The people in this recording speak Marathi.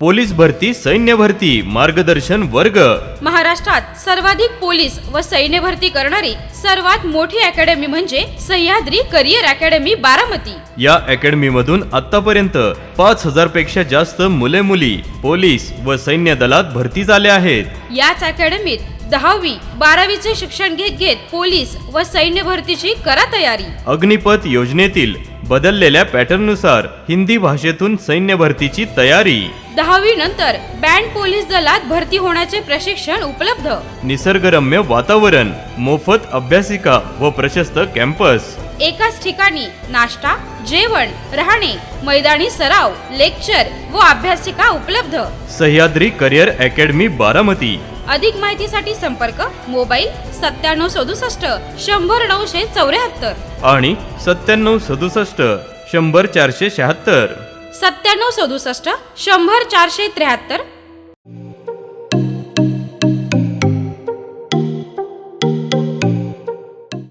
पोलीस भरती सैन्य भरती मार्गदर्शन वर्ग. महाराष्ट्रात सर्वाधिक पोलीस व सैन्य भरती करणारी सर्वात मोठी अकॅडमी म्हणजे सह्याद्री करिअर अकॅडमी बारामती. या अकॅडमी मधून आतापर्यंत पाच हजारपेक्षा जास्त मुले मुली पोलीस व सैन्य दलात भरती झाले आहेत. याच अकॅडमीत दहावी बारावीचे शिक्षण घेत घेत पोलीस व सैन्य भरतीची करा तयारी. अग्निपथ योजनेतील बदललेल्या पॅटर्ननुसार हिंदी भाषेतून सैन्य भरतीची तयारी. दहावी नंतर बँड पोलीस दलात भरती होण्याचे प्रशिक्षण उपलब्ध. निसर्गरम्य वातावरण मोफत अभ्यासिका व प्रशस्त कॅम्पस. एकाच ठिकाणी नाश्ता जेवण राहणे मैदानी सराव लेक्चर व अभ्यासिका उपलब्ध. Sahyadri career academy Baramati. अधिक माहितीसाठी संपर्क मोबाईल सत्त्याण्णव सदुसष्ट शंभर नऊशे चौऱ्याहत्तर. आणि सत्त्याण्णव सदुसष्ट शंभर चारशे शहात्तर. सत्त्याण्णव सदुसष्ट शंभर चारशे त्र्याहत्तर